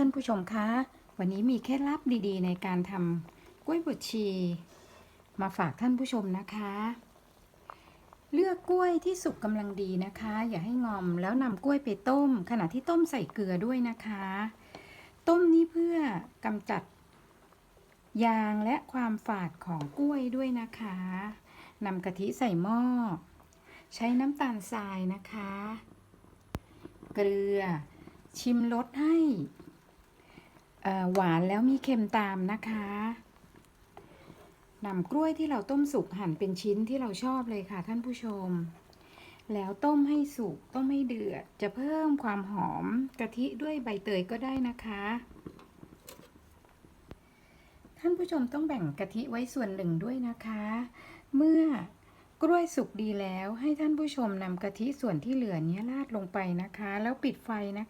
ท่านผู้ชมคะ วันนี้มีเคล็ดลับดีๆ ในการทำกล้วยบดชี มาฝากท่านผู้ชมนะคะ เลือกกล้วยที่สุกกำลังดีนะคะ อย่าให้งอมแล้วนำกล้วยไปต้ม ขณะที่ต้มใส่เกลือด้วยนะคะ ต้มนี้เพื่อกำจัด ยางและความฝาดของกล้วยด้วยนะคะนำกะทิใส่หม้อ ใช้น้ำตาลทรายนะคะ เกลือชิมรสให้ หวานแล้วมีเค็มตามนะคะนำกล้วยที่เราต้มสุกหั่นเป็นชิ้นที่เราชอบเลยค่ะท่านผู้ชม แล้วต้มให้สุกต้มให้เดือด จะเพิ่มความหอมกะทิด้วยใบเตยก็ได้นะคะ ท่านผู้ชมต้องแบ่งกะทิไว้ส่วนหนึ่งด้วยนะคะ เมื่อกล้วยสุกดีแล้วให้ท่านผู้ชมนำกะทิส่วนที่เหลือเนี้ราดลงไปนะคะ แล้วปิดไฟนะคะ